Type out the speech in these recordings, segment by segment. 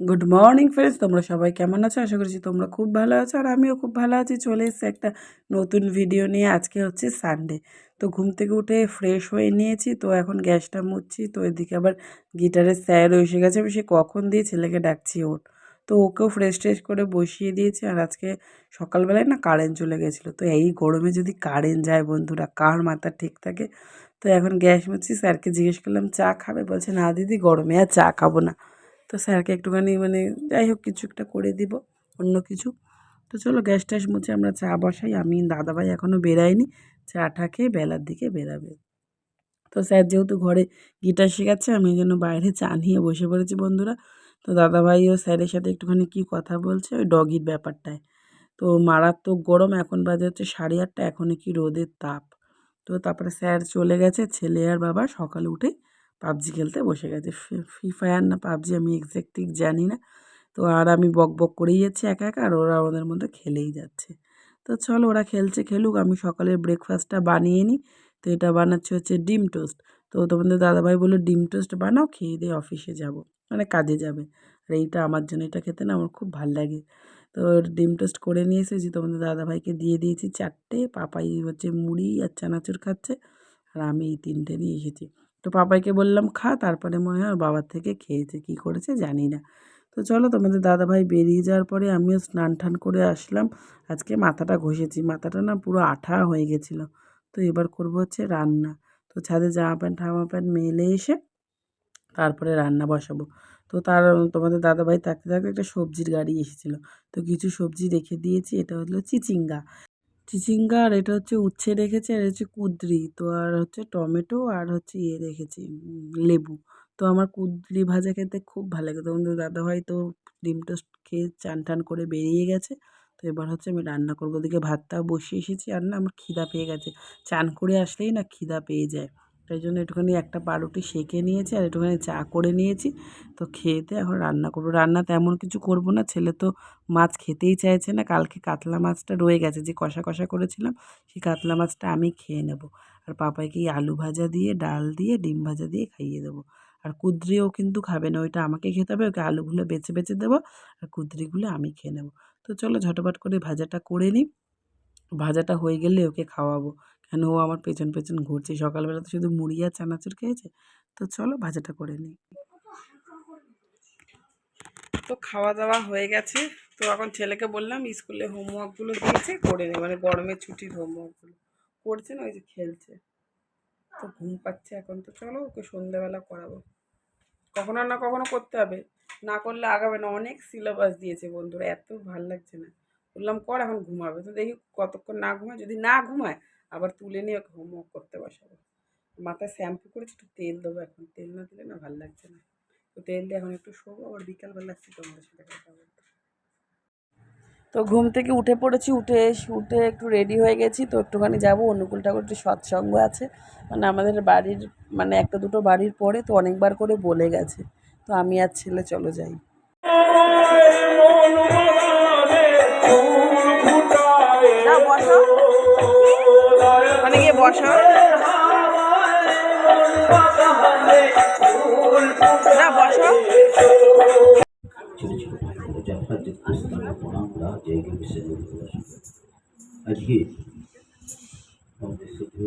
Good morning friends তোমরা সবাই কেমন আছো? আশা করছি তোমরা খুব ভালো আছো আর আমিও খুব ভালো আছি। চলে এসেছি একটা নতুন ভিডিও নিয়ে। আজকে হচ্ছে সানডে তো ঘুম থেকে উঠে ফ্রেশ হয়ে নিয়েছি। তো এখন গ্যাসটা মুছছি। তো এদিকে আবার গিটারের স্যার এসে গেছে। আমি সে কখন দিয়ে ছেলেকে ডাকছি ওর। তো ওকেও ফ্রেশ ট্রেশ করে বসিয়ে দিয়েছি। আর আজকে সকালবেলায় না কারেন্ট চলে গেছিল। তো এই গরমে যদি কারেন্ট যায় বন্ধুরা, কার মাথা ঠিক থাকে? তো এখন গ্যাস মুছছি। স্যারকে জিজ্ঞেস করলাম, চা খাবে? বলছে, না দিদি, গরমে আর চা খাব না। তো স্যারকে একটুখানি মানে যাই হোক কিছু একটা করে দিব, অন্য কিছু। তো চলো গ্যাস ট্যাস মুছে আমরা চা বসাই। আমি, দাদাভাই এখনও বেরায়নি। চাটা খেয়ে বেলার দিকে বেরাবে। তো স্যার যেহেতু ঘরে গিটার শেখাচ্ছে, আমি জন্য বাইরে চা নিয়ে বসে পড়েছি বন্ধুরা। তো দাদাভাই ও স্যারের সাথে একটুখানি কী কথা বলছে ওই ডগির ব্যাপারটায়। তো মারাত্মক গরম, এখন বাজে হচ্ছে সাড়ে আটটা এখনও কি রোদের তাপ। তো তারপরে স্যার চলে গেছে, ছেলে আর বাবা সকালে উঠে পাবজি খেলতে বসে গেছে। ফ্রি ফায়ার না পাবজি আমি এক্স্যাক্ট ঠিক জানি না। তো আর আমি বক বক করেই যাচ্ছি একা একা আর ওরা ওদের মধ্যে খেলেই যাচ্ছে। তো চলো ওরা খেলছে খেলুক, আমি সকালের ব্রেকফাস্টটা বানিয়ে নিই। তো এটা বানাচ্ছি হচ্ছে ডিম টোস্ট। তো তোমাদের দাদাভাই বলল, ডিম টোস্ট বানাও, খেয়ে দিয়ে অফিসে যাব। মানে কাজে যাবে। আর এইটা আমার জন্য, এটা খেতে না আমার খুব ভালো লাগে। তো ডিম টোস্ট করে নিয়ে এসেছি। তোমাদের দাদাভাইকে দিয়ে দিয়েছি চারটে, পাপাই হচ্ছে মুড়ি আর চানাচুর খাচ্ছে। আর আমি এই তিনটে নিয়ে এসেছি। তো পাপাইকে বললাম, খা। তারপরে মনে হয় বাবার থেকে খেয়েছে, কী করেছে জানি না। তো চলো তোমাদের দাদাভাই বেরিয়ে যাওয়ার পরে আমিও স্নান টান করে আসলাম। আজকে মাথাটা ঘষেছি, মাথাটা না পুরো আঠা হয়ে গেছিল। তো এবার করব হচ্ছে রান্না। তো ছাদে জামা প্যান্ট, ঠামা প্যান্ট মেলে এসে তারপরে রান্না বসাবো। তো তার তোমাদের দাদাভাই থাকতে থাকতে একটা সবজির গাড়ি এসেছিল। তো কিছু সবজি রেখে দিয়েছি, এটা হলো চিচিঙ্গা। চিচিঙ্গা আর এটা হচ্ছে উচ্ছে রেখেছি আর হচ্ছে কুদ্রি। তো আর হচ্ছে টমেটো আর হচ্ছে ইয়ে রেখেছি লেবু। তো আমার কুঁদরি ভাজা খেতে খুব ভালো লাগে। তখন দাদাভাই তো ডিম টোস্ট খেয়ে চান টান করে বেরিয়ে গেছে। তো এবার হচ্ছে আমি রান্না করব। ওদিকে ভাতটাও বসিয়ে এসেছি আর না আমার খিদা পেয়ে গেছে। চান করে আসলেই না খিদা পেয়ে যায়। তাই জন্য একটুখানি একটা পাউরুটি সেঁকে নিয়েছি আর একটুখানি চা করে নিয়েছি। তো খেতে এখন রান্না করব। রান্না তেমন কিছু করব না, ছেলে তো মাছ খেতেই চাইছে না। কালকে কাতলা মাছটা রয়ে গেছে, যে কষা কষা করেছিলাম, সেই কাতলা মাছটা আমি খেয়ে নেব। আর পাপাইকে আলু ভাজা দিয়ে, ডাল দিয়ে, ডিম ভাজা দিয়ে খাইয়ে দেবো। আর কুদ্রিও কিন্তু খাবে না, ওইটা আমাকে খেতে হবে, ওকে আলুগুলো বেছে বেছে দেবো আর কুদ্রিগুলো আমি খেয়ে নেব। তো চলো ঝটপট করে ভাজাটা করে নিই। ভাজাটা হয়ে গেলে ওকে খাওয়াবো। কেন ও আমার পেছন পেছন ঘুরছে? সকালবেলা তো শুধু মুড়ি আর চানাচুর খেয়েছে। তো চলো ভাজাটা করে নিই। তো খাওয়া দাওয়া হয়ে গেছে। তো এখন ছেলেকে বললাম, স্কুলে হোমওয়ার্কগুলো দিয়েছে, করে নে। মানে গরমের ছুটির হোমওয়ার্কগুলো। করছে না, ওই যে খেলছে। তো ঘুম পাচ্ছে এখন। তো চলো ওকে সন্ধ্যেবেলা করাবো। কখনো না কখনো করতে হবে। না করলে আগাবে না। অনেক সিলেবাস দিয়েছে বন্ধুরা। এত ভালো লাগছে না। বললাম, কর, এখন ঘুমাবে। তো দেখি কতক্ষণ না ঘুমায়। যদি না ঘুমায় আবার তুলে নিয়ে ওকে হোমওয়ার্ক করতে বসাবো। মাথায় শ্যাম্পু করেছি, একটু তেল দেবো এখন। তেল না দিলে না ভালো লাগছে না। তো তেল দিয়ে এখন একটু শোবো, আবার বিকালবেলা আসছি তোমাদের সাথে কথা বলতে। তো ঘুম থেকে উঠে পড়েছি, উঠে উঠে একটু রেডি হয়ে গেছি। তো একটুখানি যাব, অনুকূল ঠাকুর একটু সৎসঙ্গ আছে। মানে আমাদের বাড়ির মানে একটা দুটো বাড়ির পরে তো অনেকবার করে বলে গেছে। তো আমি আর ছেলে চলো যাই। বসো। না বসো। ছোট ছোট আজকে আমাদের শুধু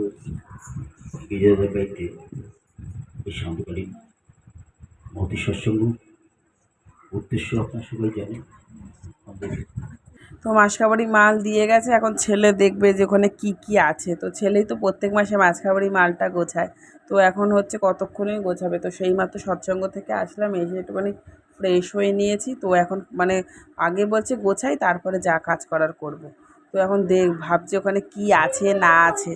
মতি সৎসঙ্গ উদ্দেশ্য আপনার সবাই জানেন। তো মাসকাবাড়ি মাল দিয়ে গেছে, এখন ছেলে দেখবে যে ওখানে কী কী আছে। তো ছেলেই তো প্রত্যেক মাসে মাসকাবাড়ি মালটা গোছায়। তো এখন হচ্ছে কতক্ষণেই গোছাবে? তো সেই মাত্র সৎসঙ্গ থেকে আসলাম, এসে একটুখানি ফ্রেশ হয়ে নিয়েছি। তো এখন মানে আগে বলছে গোছাই, তারপরে যা কাজ করার করব। তো এখন দেখ, ভাবছি ওখানে কি আছে, না আছে।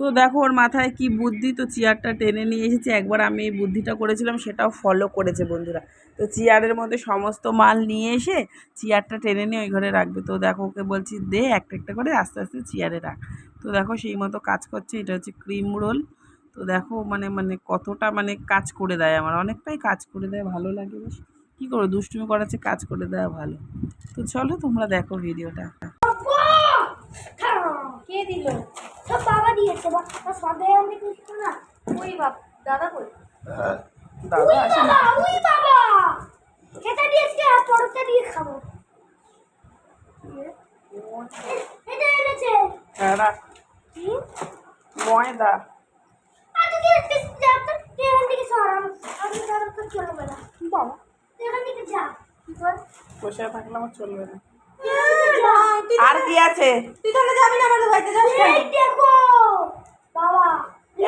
তো দেখো, ওর মাথায় কি বুদ্ধি? তো চেয়ারটা টেনে নিয়ে এসেছে। একবার আমি এই বুদ্ধিটা করেছিলাম, সেটাও ফলো করেছে বন্ধুরা। তো চেয়ারের মধ্যে সমস্ত মাল নিয়ে এসে চেয়ারটা টেনে নিয়ে ওই ঘরে রাখবে। তো দেখো, ওকে বলছি, দে একটা একটা করে আস্তে আস্তে চেয়ারে রাখ। তো দেখো, সেই মতো কাজ করছে। এটা হচ্ছে ক্রিম রোল। তো দেখো মানে মানে কতটা মানে কাজ করে দেয় আমার। অনেকটাই কাজ করে দেয়, ভালো লাগে বেশ। কী করো দুষ্টুমি করাচ্ছে কাজ করে দেওয়া ভালো। তো চলো, তোমরা দেখো ভিডিওটা। কে দিল? সব বাবা দিয়েছে বা সবাই আমি কিছু না। ওই বাপ দাদা কই? দাদা আসে না বাবা, উই বাবা! এটা দিয়ে আর পরোটা দিয়ে খাব। এটা এনেছে। হ্যাঁ রাখ। ময়দা। বসে থাকলে আমার চলবে না। আর কি আছে? তুই তাহলে যাবি না আমাদের বাড়িতে যাস দেখো বাবা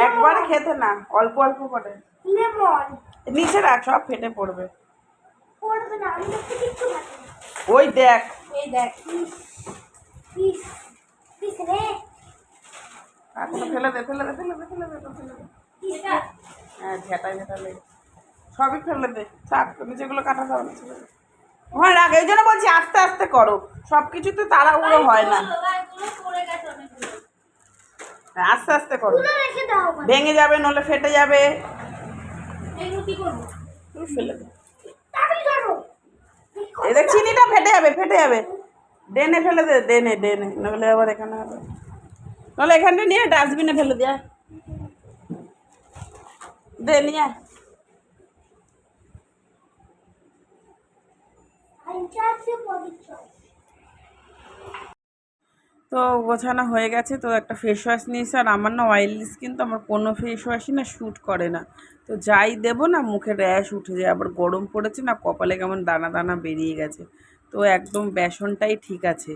একবার খেতে না অল্প অল্প করে। লেমন নিচে রাখ সব ফেটে পড়বে। পড়বে না আমি দেখতে কিচ্ছু খাচ্ছি ওই দেখ। এই দেখ। পিস পিস রে। এখন ফেলে দে ফেলে দে ফেলে দে ফেলে দে ফেলে দে। হ্যাঁ ঝেঁটাই ঝেঁটালে সবই ফেলে দে চাপ নিচেগুলো কাটা যাবে না। হয় রাখ এই জন্য বলছি আস্তে আস্তে করো। সব কিছু তো তাড়াহুড়ো হয় না। আস্তে আস্তে করো। ভেঙে যাবে নলে ফেটে যাবে। ফেলে চিনিটা ফেটে যাবে ফেটে যাবে। ডেনে ফেলে দে ডেনে ডেনে। নলে আবার এখানে হবে। নলে এখানটা নিয়ে ডাস্টবিনে ফেলে দিয়া দে নিয়ে তো গোছানো হয়ে গেছে, তো একটা ফেস ওয়াশ নিয়েছি। আর আমার না অয়েলি স্কিন তো আমার কোনো ফেস ওয়াশই না শ্যুট করে না। তো যাই দেবো না, মুখে র্যাশ উঠে যায়। আবার গরম পড়েছে না, কপালে কেমন দানা দানা বেরিয়ে গেছে। তো একদম বেসনটাই ঠিক আছে।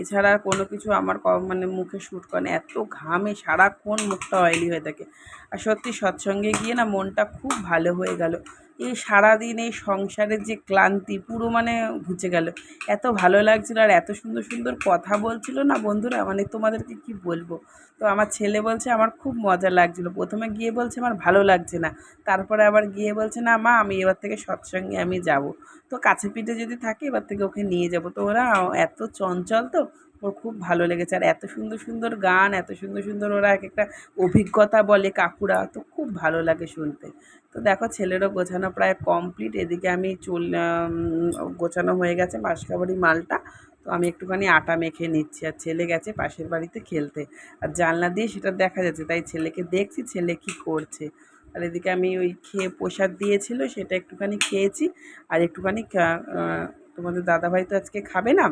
এছাড়া কোনো কিছু আমার মানে মুখে শ্যুট করে না। এত ঘামে সারাক্ষণ মুখটা অয়েলি হয়ে থাকে। আর সত্যি সৎসঙ্গে গিয়ে না মনটা খুব ভালো হয়ে গেল। এই সারাদিন এই সংসারের যে ক্লান্তি, পুরো মানে ঘুচে গেল। এত ভালো লাগছিল আর এত সুন্দর সুন্দর কথা বলছিল না বন্ধুরা? মানে তোমাদেরকে কি বলব? তো আমার ছেলে বলছে, আমার খুব মজা লাগছিল। প্রথমে গিয়ে বলছে, আমার ভালো লাগছে না। তারপরে আবার গিয়ে বলছে, না মা, আমি এবার থেকে সৎসঙ্গে আমি যাব। তো কাছে পিঠে যদি থাকে, এবার থেকে ওকে নিয়ে যাব। তো ওরা এত চঞ্চল তো ওর খুব ভালো লেগেছে। আর এত সুন্দর সুন্দর গান, এত সুন্দর সুন্দর ওরা এক একটা অভিজ্ঞতা বলে কাকুরা, তো খুব ভালো লাগে শুনতে। তো দেখো ছেলেরও গোছানো প্রায় কমপ্লিট এদিকে আমি চুল গোছানো হয়ে গেছে বাঁশকাবাড়ি মালটা। তো আমি একটুখানি আটা মেখে নিচ্ছি। আর ছেলে গেছে পাশের বাড়িতে খেলতে। আর জানলা দিয়ে সেটা দেখা যাচ্ছে, তাই ছেলেকে দেখছি, ছেলে কি করছে। আর এদিকে আমি ওই খেয়ে প্রসাদ দিয়েছিল, সেটা একটুখানি খেয়েছি। আর একটুখানি তোমাদের দাদাভাই তো আজকে খাবে না?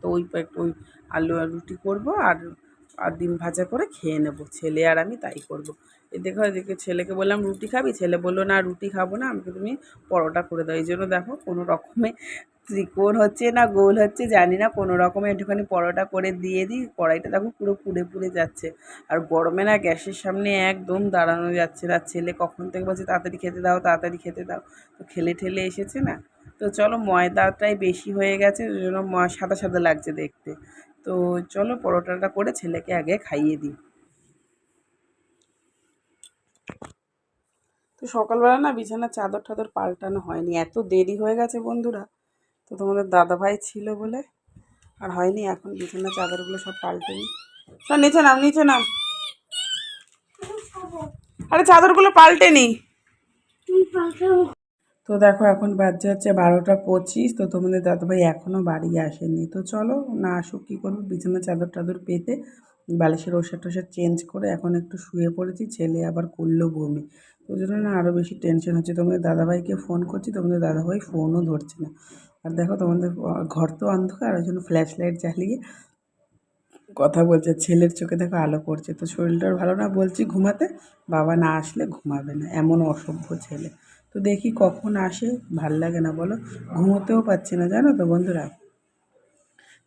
তো ওই ওই আলু আর রুটি করব আর আর ডিম ভাজা করে খেয়ে নেব। ছেলে আর আমি তাই করব। এ দেখো এদিকে ছেলেকে বললাম, রুটি খাবি? ছেলে বলল, না, রুটি খাব না, আমাকে তুমি পরোটা করে দাও। এই জন্য দেখো, কোনো রকমে ত্রিকোণ হচ্ছে না, গোল হচ্ছে, জানি না, কোনো রকমে একটুখানি পরোটা করে দিয়ে দিই, কড়াইটা দেখো পুরো পুড়ে পুড়ে যাচ্ছে। আর গরমে না গ্যাসের সামনে একদম দাঁড়ানো যাচ্ছে না। ছেলে কখন থেকে বলছে, তাড়াতাড়ি খেতে দাও, তাড়াতাড়ি খেতে দাও। তো খেলে ঠেলে এসেছে না? তো চলো ময়দাটাই বেশি হয়ে গেছে, ওই জন্য সাদা সাদা লাগছে দেখতে। তো চলো পরোটাটা করে ছেলেকে আগে খাইয়ে দিই। তো সকালবেলা না বিছানার চাদর টাদর পাল্টানো হয়নি, এত দেরি হয়ে গেছে বন্ধুরা। তো তোমাদের দাদাভাই ছিল বলে, আর হয়নি, এখন বিছানার চাদরগুলো সব পাল্টে নি সব নিচে নাম নিচে নাম। আরে চাদরগুলো পাল্টে নি। তো দেখো এখন বাজছে হচ্ছে বারোটা পঁচিশ, তো তোমাদের দাদাভাই এখনও বাড়ি আসেনি। তো চলো না আসুক, কী করব? বিছানা চাদর টাদর পেতে বালিশের ওষুধ টোষাদ চেঞ্জ করে এখন একটু শুয়ে পড়েছি, ছেলে আবার করল বমি। ওই জন্য না আরও বেশি টেনশন হচ্ছে। তোমাদের দাদাভাইকে ফোন করছি, তোমাদের দাদাভাই ফোনও ধরছে না। আর দেখো তোমাদের ঘর তো অন্ধকার, ওই জন্য ফ্ল্যাশ লাইট জ্বালিয়ে কথা বলছে। ছেলের চোখে দেখো আলো পড়ছে। তো শরীরটার ভালো না, বলছি ঘুমাতে? বাবা না আসলে ঘুমাবে না, এমন অসভ্য ছেলে। তো দেখি কখন আসে, ভালো লাগে না, বলো। ঘুমোতেও পাচ্ছি না, জানো তো বন্ধুরা।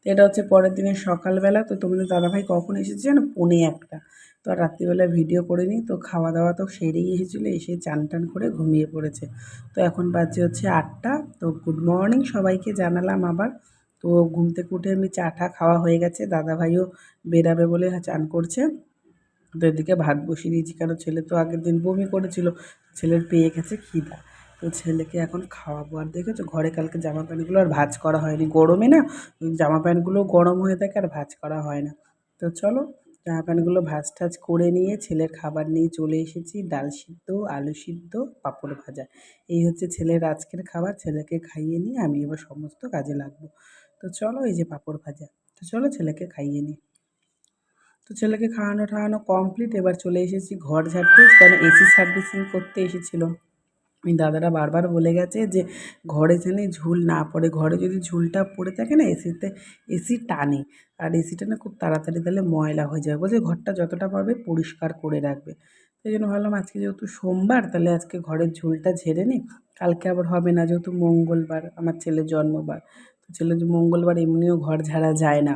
তো এটা হচ্ছে পরের দিনের সকালবেলা, তো তোমাদের দাদাভাই কখন এসেছে জানো? পৌনে একটা। তো আর রাত্রিবেলা ভিডিও করে নিই তো খাওয়া দাওয়া তো সেরেই এসেছিল, এসে চান টান করে ঘুমিয়ে পড়েছে। তো এখন বাজে হচ্ছে আটটা, তো গুড মর্নিং সবাইকে জানালাম আবার। তো ঘুম থেকে উঠে আমি চা টা খাওয়া হয়ে গেছে, দাদাভাইও বেরাবে বলে চান করছে। তো এদিকে ভাত বসিয়ে দিয়েছি কারণ ছেলে তো আগের দিন বমি করেছিল, ছেলের পেয়ে গেছে খিদা। তো ছেলেকে এখন খাওয়াবো। আর দেখেছ, ঘরে কালকে জামা প্যান্টগুলো আর ভাজ করা হয়নি, গরমে না জামা প্যান্টগুলো গরম হয়ে থাকে আর ভাজ করা হয় না। তো চলো জামা প্যান্টগুলো ভাঁজ টাজ করে নিয়ে ছেলের খাবার নিয়ে চলে এসেছি, ডাল সিদ্ধ, আলু সিদ্ধ, পাঁপড় ভাজা। এই হচ্ছে ছেলের আজকের খাবার, ছেলেকে খাইয়ে নিয়ে আমি এবার সমস্ত কাজে লাগবো। তো চলো এই যে পাঁপড় ভাজা, তো চলো ছেলেকে খাইয়ে নিই। তো ছেলেকে খাওয়ানো ঠাওয়ানো কমপ্লিট এবার চলে এসেছি ঘর ঝাড়তে কারণ এসি সার্ভিসিং করতে এসেছিল। দাদারা বারবার বলে গেছে যে ঘরে যেন ঝুল না পড়ে, ঘরে যদি ঝুলটা পড়ে থাকে না এসিতে এসি টানে। আর এসিটা না খুব তাড়াতাড়ি তাহলে ময়লা হয়ে যাবে। বলছে ঘরটা যতটা পারবে পরিষ্কার করে রাখবে। সেই জন্য ভাবলাম আজকে যেহেতু সোমবার, তাহলে আজকে ঘরের ঝুলটা ঝেড়ে নিই। কালকে আবার হবে না, যেহেতু মঙ্গলবার, আমার ছেলের জন্মবার। তো ছেলের মঙ্গলবার এমনিও ঘর ঝাড়া যায় না।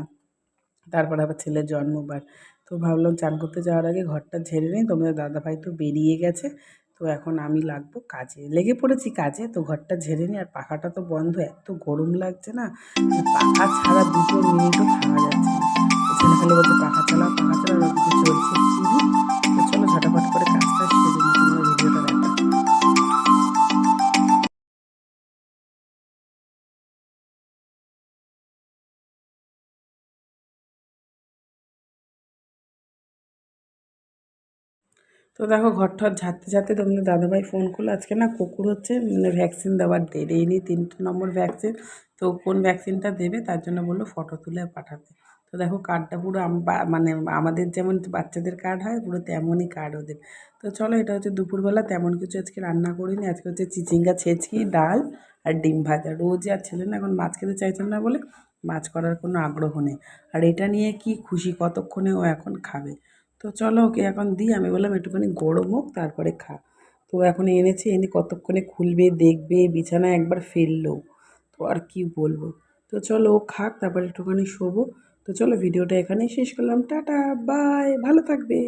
তারপর আবার ছেলের জন্মবার। তো ভাবলাম চান করতে যাওয়ার আগে ঘরটা ঝেড়ে নিই তোমাদের দাদাভাই তো বেরিয়ে গেছে। তো এখন আমি লাগবো কাজে। লেগে পড়েছি কাজে, তো ঘরটা ঝেড়ে নিই আর পাখাটা তো বন্ধ, এত গরম লাগছে না। পাখা ছাড়া দুটো মিনিটও থাকা যাচ্ছে না। তো ছেলে খালি বলছে পাখা চলা পাখা চলা চলছে। চলো ঝটাফট করে কাজটা তো দেখো ঘর ঠর ঝাড়তে ঝাড়তে তোমাদের দাদাভাই ফোন করল। আজকে না কুকুর হচ্ছে মানে ভ্যাকসিন দেওয়ার নিয়ে তিনটে নম্বর ভ্যাকসিন তো কোন ভ্যাকসিনটা দেবে তার জন্য বলল ফটো তুলে পাঠাতে। তো দেখো কার্ডটা পুরো মানে আমাদের যেমন বাচ্চাদের কার্ড হয়, পুরো তেমনই কার্ড ওদের। তো চলো এটা হচ্ছে দুপুরবেলা, তেমন কিছু আজকে রান্না করিনি। আজকে হচ্ছে চিচিঙ্গা, ছেঁচকি, ডাল আর ডিম ভাজা। রোজ আর ছেলে না এখন মাছ খেতে চাইছেন না বলে মাছ করার কোনো আগ্রহ নেই। আর এটা নিয়ে কি খুশি, কতক্ষণে ও এখন খাবে? তো চলো ওকে এখন দিই। আমি বললাম, একটুখানি গরম হোক, তারপরে খা। তো এখন এনেছি, এনে কতক্ষণে খুলবে, দেখবে, বিছানায় একবার ফেলল। তো আর কি বলব? তো চলো ও খাক, তারপরে একটুখানি শোবো। তো চলো, ভিডিওটা এখানেই শেষ করলাম। টাটা, বাই, ভালো থাকবে।